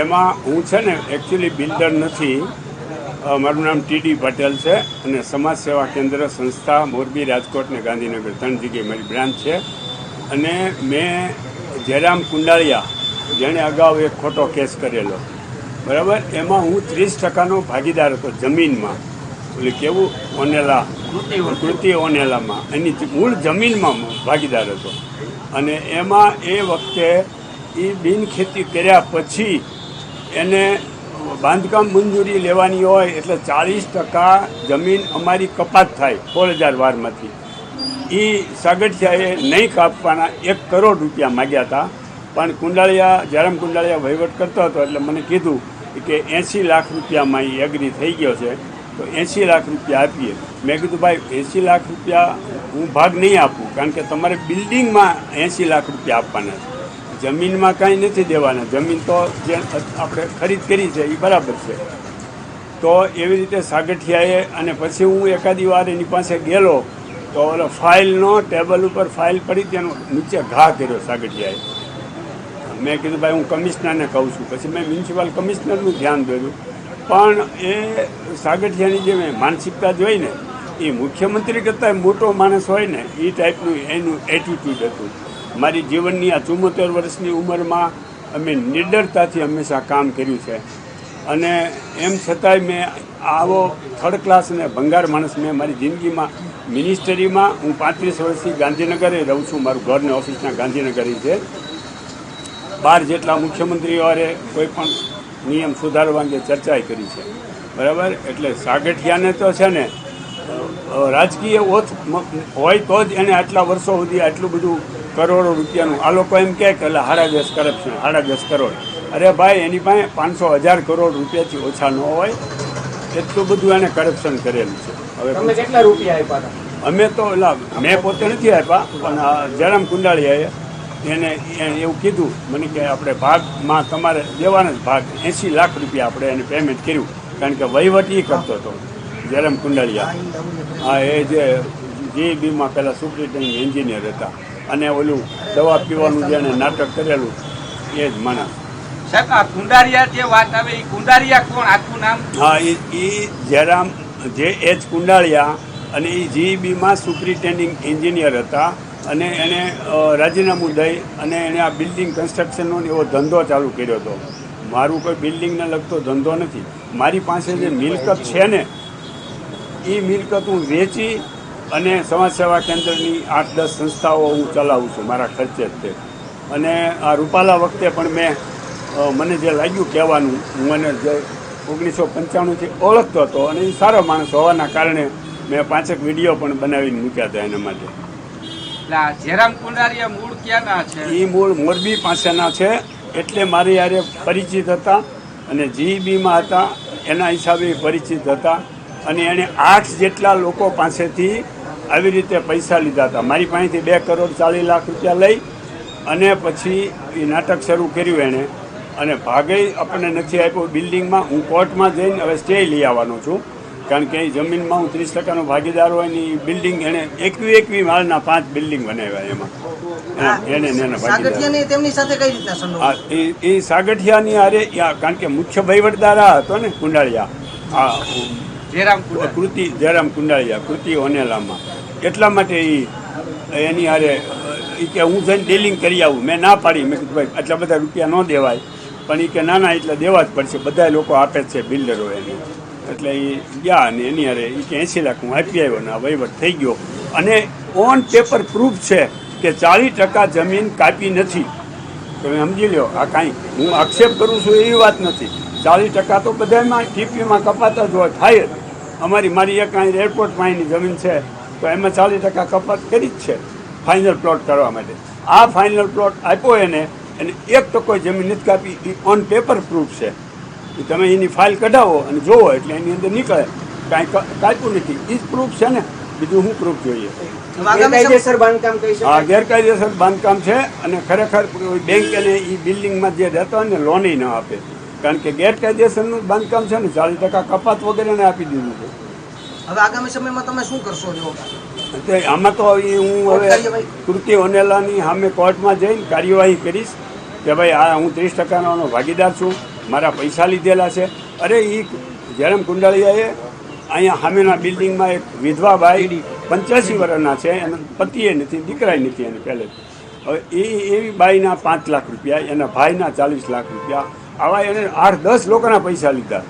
એમાં હું છે ને એકચ્યુઅલી બિલ્ડર નથી. મારું નામ ટીડી પટેલ છે અને સમાજ સેવા કેન્દ્ર સંસ્થા મોરબી રાજકોટ ને ગાંધીનગર. ત્રણ જગ્યાએ મારી બ્રાન્ચ છે. અને મેં જયરામ કુંડાળિયા, જેણે અગાઉ એક ખોટો કેસ કરેલો. બરાબર? એમાં હું ત્રીસ ટકાનો ભાગીદાર હતો જમીનમાં. એટલે કેવું? ઓનેલા. કૃતિ ઓનેલામાં. એની મૂળ જમીનમાં ભાગીદાર હતો. અને એમાં એ વખતે એ બિનખેતી કર્યા પછી એને બાંધકામ મંજૂરી લેવાની હોય એટલે ચાલીસ ટકા જમીન અમારી કપાત થાય સોળ હજાર વારમાંથી. એ સાગઠિયાએ નહીં કાપવાના એક કરોડ રૂપિયા માગ્યા હતા. પણ કુંડાળિયા, જયરામ કુંડાળિયા વહીવટ કરતો હતો એટલે મને કીધું કે એંસી લાખ રૂપિયામાં એ એગ્રી થઈ ગયો છે, તો એંસી લાખ રૂપિયા આપીએ. મેં કીધું, ભાઈ, એંસી લાખ રૂપિયા હું ભાગ નહીં આપું, કારણ કે તમારે બિલ્ડિંગમાં એંસી લાખ રૂપિયા આપવાના છે. જમીનમાં કાંઈ નથી દેવાના. જમીન તો જે આપણે ખરીદ કરી છે, એ બરાબર છે. તો એવી રીતે સાગઠિયાએ અને પછી હું એકાદી વાર એની પાસે ગયેલો, તો ઓલો ફાઇલનો ટેબલ ઉપર ફાઇલ પડી તેનો નીચે ઘા કર્યો સાગઠિયાએ. મેં કીધું, ભાઈ, હું કમિશનરને કહું છું. પછી મેં મ્યુનિસિપલ કમિશનરનું ધ્યાન દોર્યું. પણ એ સાગઠિયાની જે મેં માનસિકતા જોઈ ને એ મુખ્યમંત્રી કરતાં મોટો માણસ હોય ને, એ ટાઈપનું એનું એટીટ્યૂડ હતું. મારી જીવનની આ ચુમ્મોતેર વર્ષની ઉંમરમાં અમે નિડરતાથી હંમેશા કામ કર્યું છે. અને એમ છતાંય મેં આવો થર્ડ ક્લાસ અને ભંગાર માણસ મેં મારી જિંદગીમાં મિનિસ્ટરીમાં હું પાંત્રીસ વર્ષથી ગાંધીનગરે રહું છું. મારું ઘરને ઓફિસના ગાંધીનગર છે. બાર જેટલા મુખ્યમંત્રીઓએ કોઈ પણ નિયમ સુધારવા અંગે ચર્ચાએ કરી છે. બરાબર? એટલે સાગઠિયાને તો છે ને રાજકીય ઓથ હોય તો જ એને આટલા વર્ષો સુધી આટલું બધું કરોડો રૂપિયાનું. આ લોકો એમ કહે કે એટલે સાડા દસ કરપ્શન સાડા દસ કરોડ અરે ભાઈ એની પાસે પાંચસો હજાર કરોડ રૂપિયાથી ઓછા ન હોય. એટલું બધું એને કરપ્શન કરેલું છે. હવે કેટલા રૂપિયા આપ્યા હતા? અમે તો એટલે મેં પોતે નથી આપ્યા પણ જયરામ કુંડાળિયાએ એને એને એવું કીધું મને કે આપણે ભાગમાં તમારે દેવાના જ ભાગ. એંસી લાખ રૂપિયા આપણે એને પેમેન્ટ કર્યું કારણ કે વહીવટ એ કરતો હતો જયરામ કુંડાળિયા. હા એ જે જીબીમાં પહેલાં સુપ્રિન્ટેન્ડિંગ એન્જિનિયર હતા. અને ઓલું દવા પીવાનું જે એને નાટક કરેલું એ જ માણસ. સાહેબ આ કુંડારિયા જે વાત આવે એ કુંડારિયા કોણ? આખું નામ? હા એ એ જયરામ જે એચ કુંડાળિયા અને એ જીઈબીમાં સુપ્રિન્ટેન્ડિંગ એન્જિનિયર હતા અને એણે રાજીનામું દઈ અને એણે આ બિલ્ડિંગ કન્સ્ટ્રક્શનનો એવો ધંધો ચાલુ કર્યો હતો. મારું કોઈ બિલ્ડિંગને લગતો ધંધો નથી. મારી પાસે જે મિલકત છે ને એ મિલકત હું વેચી અને સમાજ સેવા કેન્દ્રની આઠ દસ સંસ્થાઓ હું ચલાવું છું મારા ખર્ચે જ તે અને આ રૂપાલા વખતે પણ મેં મને જે લાગ્યું કહેવાનું હું મને જે ઓગણીસો પંચાણુંથી ઓળખતો હતો અને એ સારો માણસ હોવાના કારણે મેં પાંચેક વીડિયો પણ બનાવીને મૂક્યા હતા એના માટે. જયરામ કુંડારિયા મૂળ ક્યાંના છે? એ મૂળ મોરબી પાસેના છે એટલે મારી યારે પરિચિત હતા અને જીઈબીમાં હતા એના હિસાબે પરિચિત હતા. અને એણે આઠ જેટલા લોકો પાસેથી આવી રીતે પૈસા લીધા હતા. મારી પાસેથી બે કરોડ ચાલીસ લાખ રૂપિયા લઈ અને પછી એ નાટક શરૂ કર્યું એણે. અને ભાગે આપણને નથી આપ્યો. બિલ્ડિંગમાં હું કોર્ટમાં જઈને હવે સ્ટે લઈ આવવાનો છું. કારણ કે એ જમીનમાં હું ત્રીસ ટકાનો ભાગીદાર હોય ને એ બિલ્ડિંગ એણે એકવી એકવી માળના પાંચ બિલ્ડિંગ બનાવ્યા એમાં. એના- એને ભાગીદાર સાગઠિયાને તેમની સાથે કઈ રીતના સંડોવાય આ એ એ સાગઠિયાની અરે યા- કારણ કે મુખ્ય વહીવટદાર આ હતો ને કુંડાળિયા. આ જયરામ કૃતિ જયરામ કુંડાળિયા કૃતિ ઓનેલામાં. એટલા માટે એ એની હારે એ કે હું જઈને ડીલિંગ કરી આવું. મેં ના પાડી. મેં કીધું, ભાઈ, આટલા બધા રૂપિયા ન દેવાય. પણ એ કે, ના ના, એટલે દેવા જ પડશે. બધા લોકો આપે છે બિલ્ડરો એને. એટલે એ ગયા અને એની હારે એ કે એંસી લાખ હું આપી આવ્યો ને વહીવટ થઈ ગયો. અને ઓન પેપર પ્રૂફ છે કે ચાલીસ ટકા જમીન કાપી નથી. તમે સમજી લો આ કાંઈ હું આક્ષેપ કરું છું એવી વાત નથી. ચાલીસ ટકા તો બધામાં ટીપીમાં કપાતા જ હોય, થાય જ. અમારી, મારી એક અહીં એરપોર્ટ પાસેની જમીન છે. તો એમાં ચાલીસ ટકા કપાત કરી જ છે ફાઇનલ પ્લોટ કરવા માટે. આ ફાઇનલ પ્લોટ આપ્યો એને અને એક ટકો જમીન નથી કાપી એ ઓન પેપર પ્રૂફ છે. એ તમે એની ફાઇલ કઢાવો અને જોવો એટલે એની અંદર નીકળે. કાંઈ કાપ્યું નથી. એ જ પ્રૂફ છે ને. બીજું શું પ્રૂફ જોઈએ? હા ગેરકાયદેસર બાંધકામ આ ગેરકાયદેસર બાંધકામ છે અને ખરેખર બેંક અને એ બિલ્ડિંગમાં જે રહેતા હોય ને લોન ન આપે. કારણ કે ગેરકાયદેસરનું બાંધકામ છે ને. ચાલીસ ટકા કપાત વગેરેને આપી દીધું છે. હવે આગામી સમયમાં તમે શું કરશો જો? તે આમાં તો હું હવે? કૃતિ ઓનેલાની સામે કોર્ટમાં જઈને કાર્યવાહી કરીશ કે ભાઈ આ હું ત્રીસ ટકાનો ભાગીદાર છું મારા પૈસા લીધેલા છે. અરે એ જયરામ કુંડાળિયાએ અહીંયા સામેના બિલ્ડિંગમાં એક વિધવા ભાઈ પંચ્યાસી વર્ષના છે એને પતિએ નથી દીકરાય નથી એને પહેલે હવે એ એવી બાઈના પાંચ લાખ રૂપિયા એના ભાઈના ચાલીસ લાખ રૂપિયા આવા એને આઠ દસ લોકોના પૈસા લીધા.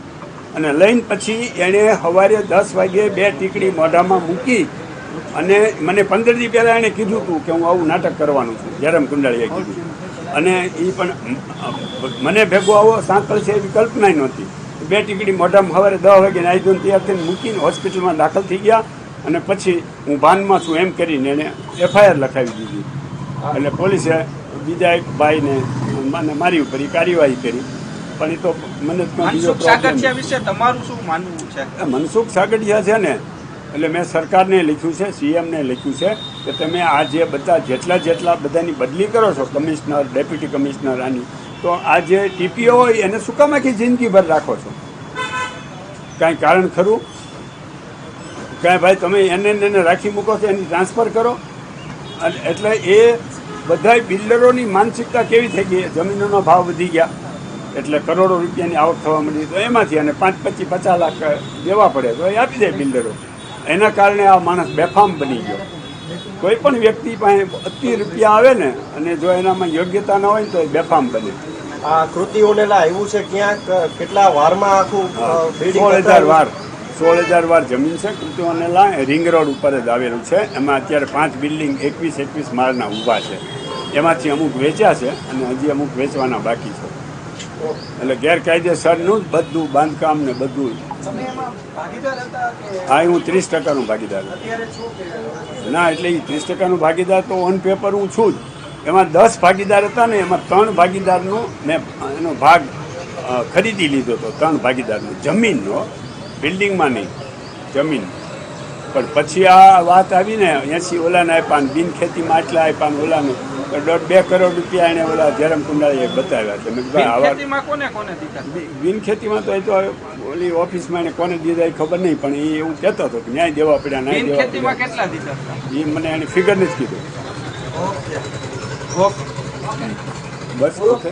અને લઈને પછી એણે સવારે દસ વાગ્યે બે ટીકડી મોઢામાં મૂકી અને મને પંદર દી પહેલાં એણે કીધું હતું કે હું આવું નાટક કરવાનું છું જયરામ કુંડાળીએ કીધું. અને એ પણ મને ભેગો આવો સાંકળ છે એવી કલ્પના નહોતી. બે ટીકડી મોઢામાં સવારે દસ વાગે આવી ધોઈને તૈયાર થઈને મૂકીને હોસ્પિટલમાં દાખલ થઈ ગયા અને પછી હું ભાનમાં છું એમ કરીને એણે એફઆઈઆર લખાવી દીધી. એટલે પોલીસે બીજા એક ભાઈને મને મારી ઉપર કાર્યવાહી કરી. પણ એ તો મને બીજો સાગઠિયા વિશે તમારું શું માનવું છે? મનસુખ સાગઠિયા છે ને એટલે મેં સરકારને લખ્યું છે સીએમને લખ્યું છે કે તમે આ જે બધા જેટલા જેટલા બધાની બદલી કરો છો કમિશનર ડેપ્યુટી કમિશનર આની તો આ જે ટીપીઓ હોય એને શું કામ આખી જિંદગીભર રાખો છો? કાંઈ કારણ ખરું? કાંઈ ભાઈ તમે એને એને રાખી મૂકો છો એની ટ્રાન્સફર કરો? અને એટલે એ બધાય બિલ્ડરોની માનસિકતા કેવી થઈ ગઈ? જમીનોનો ભાવ વધી ગયા. એટલે કરોડો રૂપિયાની આવક થવા માંડી તો એમાંથી અને પાંચ પચીસ પચાસ લાખ દેવા પડે તો એ આપી દે બિલ્ડરો. એના કારણે આ માણસ બેફામ બની ગયો. કોઈ પણ વ્યક્તિ પાસે અતિ રૂપિયા આવે ને અને જો એનામાં યોગ્યતા ન હોય ને તો એ બેફામ બને. આ કૃતિઓને આવ્યું છે ક્યાંક? કેટલા વારમાં આખું સોળ હજાર વાર. સોળ હજાર વાર જમીન છે કૃતિઓને લા રિંગ રોડ ઉપર જ આવેલું છે. એમાં અત્યારે પાંચ બિલ્ડિંગ એકવીસ એકવીસ માળના ઊભા છે. એમાંથી અમુક વેચ્યા છે અને હજી અમુક વેચવાના બાકી છે. એટલે ગેરકાયદેસરનું જ બધું બાંધકામ ને બધું. હા હું ત્રીસ ટકાનું ભાગીદાર ના એટલે એ ત્રીસ ટકાનું ભાગીદાર તો ઓન પેપર હું છું જ. એમાં દસ ભાગીદાર હતા ને એમાં ત્રણ ભાગીદારનો મેં એનો ભાગ ખરીદી લીધો હતો ત્રણ ભાગીદારનો. જમીનનો બિલ્ડિંગમાં નહીં જમીન. પણ પછી આ વાત આવીને એસી ઓલાને આપ્યા ને બિન ખેતીમાં આટલા આપ્યા ને ઓલાને. તો દોઢ બે કરોડ રૂપિયા એને ઓલા ધેરમ કુંડાળીએ બતાવ્યા છે. મેં આવા બિન ખેતીમાં તો એ તો ઓલી ઓફિસમાં એને કોને દીધા એ ખબર નહીં પણ એ એવું કહેતો હતો કે ન્યાય દેવા પડ્યા ન્યાય દેવા પડ્યા. એ મને એને ફિગર નથી કીધું. ઓકે. બસ ઓકે.